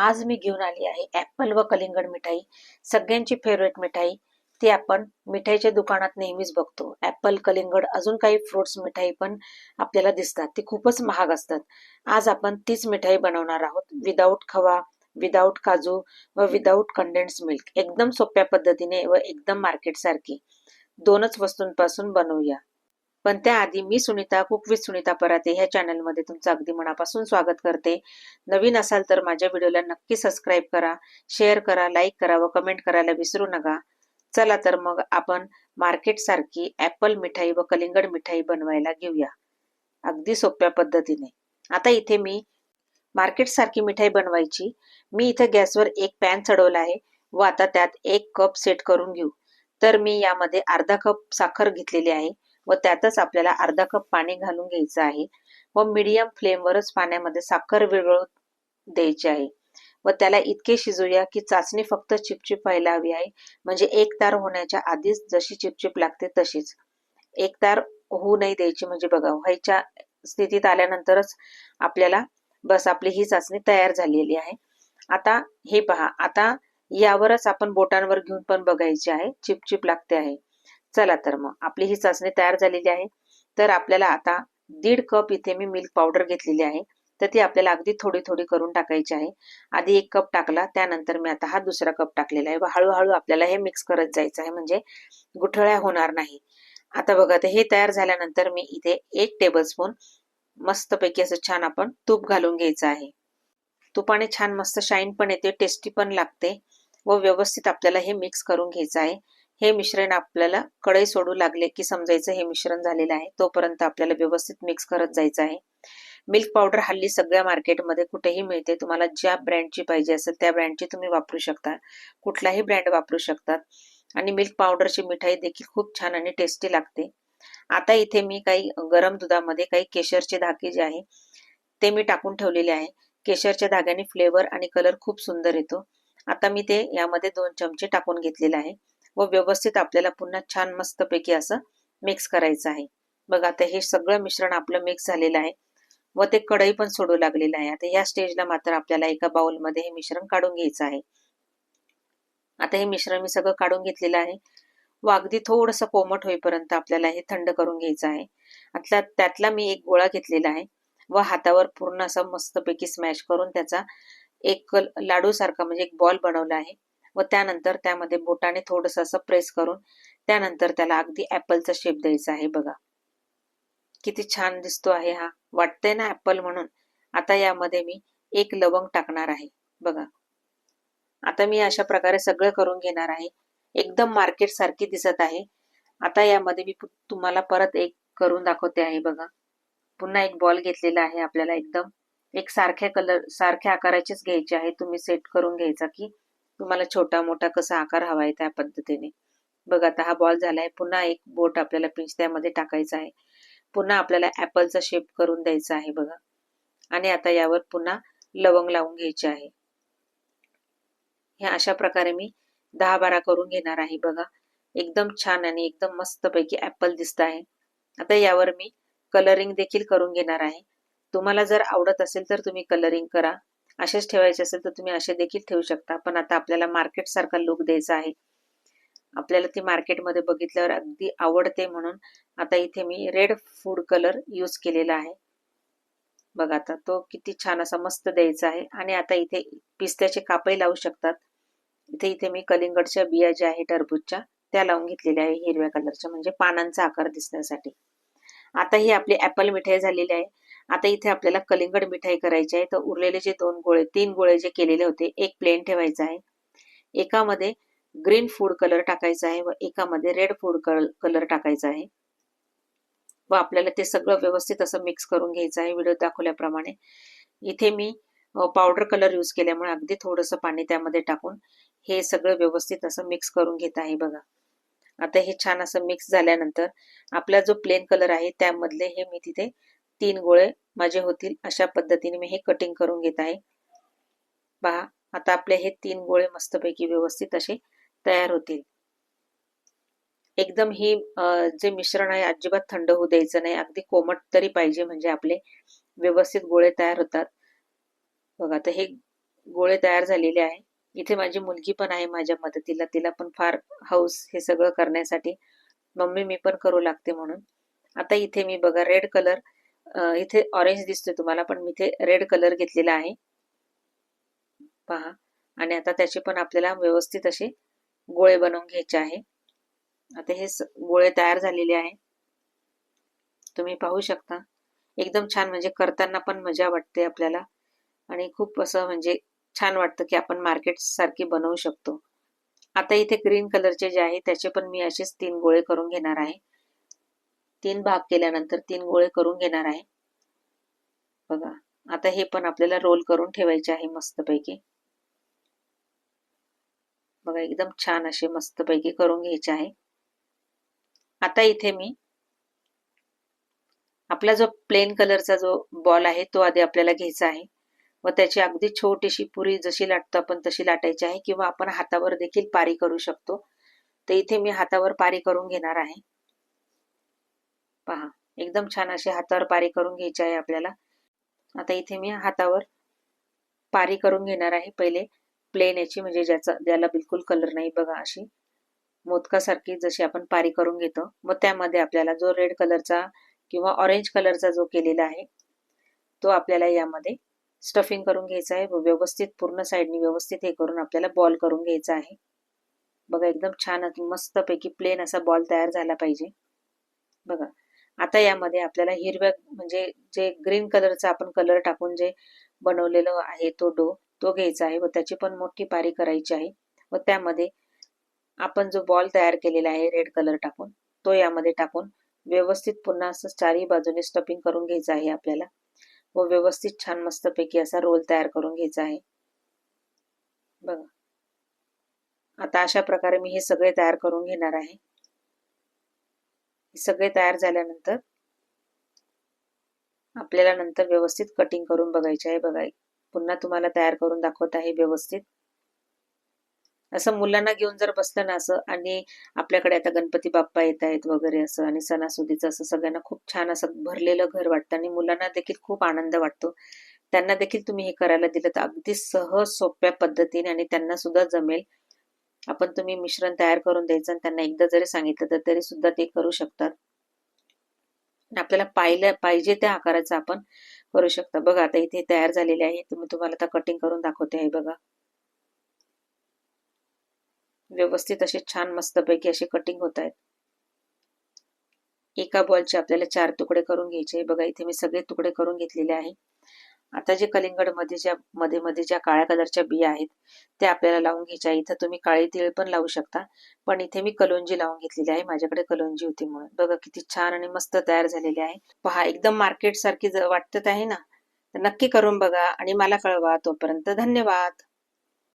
आज मी घेऊन आली आहे ॲपल व कलिंगड मिठाई. सगळ्यांची फेवरेट मिठाई. ती आपण मिठाईच्या दुकानात नेहमीच बघतो. ॲपल कलिंगड अजून काही फ्रुट्स मिठाई पण आपल्याला दिसतात. ती खूपच महाग असतात. आज आपण तीच मिठाई बनवणार आहोत. विदाऊट खवा विदाऊट काजू व विदाऊट कंडेन्स मिल्क एकदम सोप्या पद्धतीने व एकदम मार्केट सारखी. दोनच वस्तूंपासून बनवूया. पण त्याआधी मी सुनीता कुक विथ सुनीता पराते ह्या चॅनलमध्ये तुमचं अगदी मनापासून स्वागत करते. नवीन असाल तर माझ्या व्हिडिओला नक्की सबस्क्राईब करा शेअर करा लाईक करा व कमेंट करायला विसरू नका. चला तर मग आपण मार्केट सारखी ॲपल मिठाई व कलिंगड मिठाई बनवायला घेऊया. अगदी सोप्या पद्धतीने. आता इथे मी मार्केट सारखी मिठाई बनवायची. मी इथे गॅसवर एक पॅन चढवला आहे व आता त्यात एक कप सेट करून घेऊ. तर मी यामध्ये अर्धा कप साखर घेतलेली आहे. व त्यातच आपल्याला अर्धा कप पाणी घालून घ्यायचं आहे. व मीडियम फ्लेमवरच पाण्यामध्ये साखर विरळून द्यायची आहे. व त्याला इतके शिजूया की चाचणी फक्त चिपचिप व्हायला हवी आहे. म्हणजे एक तार होण्याच्या आधीच जशी चिपचिप लागते तशीच. एक तार होऊ नाही द्यायची म्हणजे बघा व्हायच्या स्थितीत आल्यानंतरच आपल्याला बस आपली ही चाचणी तयार झालेली आहे. आता हे पहा आता यावरच आपण बोटांवर घेऊन पण बघायचे आहे चिपचिप लागते आहे. चला तर मग. आपली ही चाचणी तयार झालेली आहे. तर आपल्याला आता दीड कप इथे मी मिल्क पावडर घेतलेली आहे. तर ती आपल्याला अगदी थोडी थोडी करून टाकायची आहे. आधी एक कप टाकला त्यानंतर मी आता हा दुसरा कप टाकलेला आहे. व हळूहळू आपल्याला हे मिक्स करत जायचं आहे. म्हणजे गुठळ्या होणार नाही. आता बघा तर हे तयार झाल्यानंतर मी इथे एक टेबलस्पून मस्तपैकी असं छान आपण तूप घालून घ्यायचं आहे. तुपाने छान मस्त शाईन पण येते टेस्टी पण लागते. व व्यवस्थित आपल्याला हे मिक्स करून घ्यायचं आहे. हे मिश्रण आपल्याला कढई सोडू लागले की समजायचं हे मिश्रण झालेलं आहे. तोपर्यंत आपल्याला व्यवस्थित मिक्स करत जायचं आहे. मिल्क पावडर हल्ली सगळ्या मार्केटमध्ये कुठेही मिळते. तुम्हाला ज्या ब्रँडची पाहिजे असेल त्या ब्रँडची तुम्ही वापरू शकता. कुठलाही ब्रँड वापरू शकतात आणि मिल्क पावडरची मिठाई देखील खूप छान आणि टेस्टी लागते. आता इथे मी काही गरम दुधामध्ये काही केशरचे धागे जे आहे ते मी टाकून ठेवलेले आहे. केशरच्या धाग्याने फ्लेवर आणि कलर खूप सुंदर येतो. आता मी ते यामध्ये दोन चमचे टाकून घेतलेले आहे. व व्यवस्थित आपल्याला पुन्हा छान मस्तपैकी असं मिक्स करायचं आहे. बघा आता हे सगळं मिश्रण आपलं मिक्स झालेलं आहे. व ते कढई पण सोडू लागलेलं आहे. आता या स्टेजला मात्र आपल्याला एका बाउलमध्ये हे मिश्रण काढून घ्यायचं आहे. आता हे मिश्रण मी सगळं काढून घेतलेलं आहे. व अगदी थोडंसं कोमट होईपर्यंत आपल्याला हे थंड करून घ्यायचं आहे. आता त्यातला मी एक गोळा घेतलेला आहे. व हातावर पूर्ण असं मस्तपैकी स्मॅश करून त्याचा एक लाडू सारखा म्हणजे एक बॉल बनवला आहे. व त्यानंतर त्यामध्ये बोटाने थोडस असं प्रेस करून त्यानंतर त्याला अगदी ऍपलचा शेप द्यायचा आहे बघा. किती छान दिसतो आहे हा. वाटतंय ना ऍपल म्हणून? आता यामध्ये मी एक लवंग टाकणार आहे. बघा. आता मी अशा प्रकारे सगळं करून घेणार आहे. एकदम मार्केट सारखी दिसत आहे. आता यामध्ये मी तुम्हाला परत एक करून दाखवते आहे बघा. पुन्हा एक बॉल घेतलेला आहे आपल्याला एकदम. एक सारख्या कलर सारख्या आकाराचेच घ्यायचे आहे. तुम्ही सेट करून घ्यायचा की तुम्हाला छोटा मोठा कसा आकार हवा आहे त्या पद्धतीने. बघा आता हा बॉल झालाय. पुन्हा एक बोट आपल्याला पिंच त्यामध्ये टाकायचा आहे. पुन्हा आपल्याला ऍपलचा शेप करून द्यायचा आहे बघा. आणि आता यावर पुन्हा लवंग लावून घ्यायचे आहे. हे अशा प्रकारे मी दहा बारा करून घेणार आहे बघा. एकदम छान आणि एकदम मस्त पैकी ऍपल दिसत आहे. आता यावर मी कलरिंग देखील करून घेणार आहे. तुम्हाला जर आवडत असेल तर तुम्ही कलरिंग करा. असेच ठेवायचे असेल तर तुम्ही असे देखील ठेवू शकता. पण आता आपल्याला मार्केट सारखा लुक द्यायचा आहे. आपल्याला ती मार्केटमध्ये बघितल्यावर अगदी आवडते म्हणून आता इथे मी रेड फूड कलर यूज केलेला आहे. बघा आता तो किती छान असा मस्त द्यायचा आहे. आणि आता इथे पिस्त्याचे कापही लावू शकतात. इथे इथे मी कलिंगडच्या बिया ज्या आहे टरबूजच्या त्या लावून घेतलेल्या आहे हिरव्या कलरच्या म्हणजे पानांचा आकार दिसण्यासाठी. आता ही आपली ऍपल मिठाई झालेली आहे. आता इथे आपल्याला कलिंगड मिठाई करायची आहे. तर उरलेले जे दोन गोळे तीन गोळे जे केलेले होते एक प्लेन ठेवायचा आहे. एकामध्ये ग्रीन फूड कलर टाकायचा आहे व एकामध्ये रेड फूड कलर टाकायचा आहे. व आपल्याला ते सगळं व्यवस्थित असं मिक्स करून घ्यायचं आहे व्हिडिओ दाखवल्याप्रमाणे. इथे मी पावडर कलर यूज केल्यामुळे अगदी थोडंसं पाणी त्यामध्ये टाकून हे सगळं व्यवस्थित असं मिक्स करून घेत आहे बघा. आता हे छान असं मिक्स झाल्यानंतर आपला जो प्लेन कलर आहे त्यामधले हे मी तिथे तीन गोळे माझे होतील. अशा पद्धतीने मी हे कटिंग करून घेत आहे. पहा आता आपले हे तीन गोळे मस्तपैकी व्यवस्थित असे तयार होतील. एकदम ही जे मिश्रण आहे अजिबात थंड होऊ द्यायचं नाही. अगदी कोमट तरी पाहिजे म्हणजे आपले व्यवस्थित गोळे तयार होतात. बघा तर हे गोळे तयार झालेले आहे. इथे माझी मुलगी पण आहे माझ्या मदतीला. तिला पण फार हौस हे सगळं करण्यासाठी मम्मी मी पण करू लागते म्हणून. आता इथे मी बघा रेड कलर इथे ऑरेंज दिसतोय तुम्हाला पण मी इथे रेड कलर घेतलेला आहे. पहा. आणि आता त्याचे पण आपल्याला व्यवस्थित असे गोळे बनवून घ्यायचे आहे. आता हे गोळे तयार झालेले आहे. तुम्ही पाहू शकता. एकदम छान म्हणजे करताना पण मजा वाटते आपल्याला. आणि खूप असं म्हणजे छान वाटतं की आपण मार्केट सारखी बनवू शकतो. आता इथे ग्रीन कलरचे जे आहे त्याचे पण मी असेच तीन गोळे करून घेणार आहे. तीन भाग केल्यानंतर तीन गोळे करून घेणार आहे. बघा आता हे पण आपल्याला रोल करून ठेवायचे आहे मस्तपैकी. बघा एकदम छान असे मस्तपैकी करून घ्यायचे आहे. आता इथे मी आपला जो प्लेन कलरचा जो बॉल आहे तो आधी आपल्याला घ्यायचा आहे. व त्याची अगदी छोटीशी पुरी जशी लाटतो आपण तशी लाटायची आहे. किंवा आपण हातावर देखील पारी करू शकतो. तर इथे मी हातावर पारी करून घेणार आहे. पहा. एकदम छान अशी हातावर पारी करून घ्यायची आहे आपल्याला. आता इथे मी हातावर पारी करून घेणार आहे. पहिले प्लेन याची म्हणजे ज्याचा ज्याला बिलकुल कलर नाही बघा अशी. मोदकासारखी जशी आपण पारी करून घेतो. मग त्यामध्ये आपल्याला जो रेड कलरचा किंवा ऑरेंज कलरचा जो केलेला आहे तो आपल्याला यामध्ये स्टफिंग करून घ्यायचा आहे. व्यवस्थित पूर्ण साईडनी व्यवस्थित हे करून आपल्याला बॉल करून घ्यायचा आहे. बघा एकदम छान मस्तपैकी प्लेन असा बॉल तयार झाला पाहिजे. बघा आता यामध्ये आपल्याला हिरव्या म्हणजे जे ग्रीन कलरचा आपण कलर टाकून जे बनवलेलं आहे तो डो तो घ्यायचा आहे व त्याची पण मोठी पारी करायची आहे. व त्यामध्ये आपण जो बॉल तयार केलेला आहे रेड कलर टाकून तो यामध्ये टाकून व्यवस्थित पुन्हा असं चारही बाजूने स्टपिंग करून घ्यायचं आहे आपल्याला. व व्यवस्थित छान मस्तपैकी असा रोल तयार करून घ्यायचा आहे. बघा. आता अशा प्रकारे मी हे सगळे तयार करून घेणार आहे. सगळे तयार झाल्यानंतर आपल्याला नंतर व्यवस्थित कटिंग करून बघायचे आहे. बघा पुन्हा तुम्हाला तयार करून दाखवत आहे व्यवस्थित. असं मुलांना घेऊन जर बसलं ना असं आणि आपल्याकडे आता गणपती बाप्पा येत आहेत वगैरे असं आणि सणासुदीचं असं सगळ्यांना खूप छान असं भरलेलं घर वाटतं आणि मुलांना देखील खूप आनंद वाटतो. त्यांना देखील तुम्ही हे करायला दिलं तर अगदी सहज सोप्या पद्धतीने आणि त्यांना सुद्धा जमेल. आपण तुम्ही मिश्रण तयार करून द्यायचं आणि त्यांना एकदा जरी सांगितलं तर तरी सुद्धा ते करू शकतात. आपल्याला पाहिलं पाहिजे त्या आकाराचं आपण करू शकता. बघा आता इथे तयार झालेले आहे. तुम्ही तुम्हाला आता कटिंग करून दाखवते आहे बघा. व्यवस्थित असे छान मस्तपैकी असे कटिंग होत आहेत. एका बॉलचे आपल्याला चार तुकडे करून घ्यायचे बघा इथे मी सगळे तुकडे करून घेतलेले आहे. आता जे कलिंगडमध्ये ज्या मध्ये मध्ये ज्या काळ्या कलरच्या बिया आहेत त्या आपल्याला लावून घ्यायच्या. इथं तुम्ही काळी तिळ पण लावू शकता. पण इथे मी कलोंजी लावून घेतलेली आहे. माझ्याकडे कलोंजी होती म्हणून. बघा किती छान आणि मस्त तयार झालेली आहे. पहा एकदम मार्केट सारखी वाटत आहे ना? तर नक्की करून बघा आणि मला कळवा तोपर्यंत. धन्यवाद!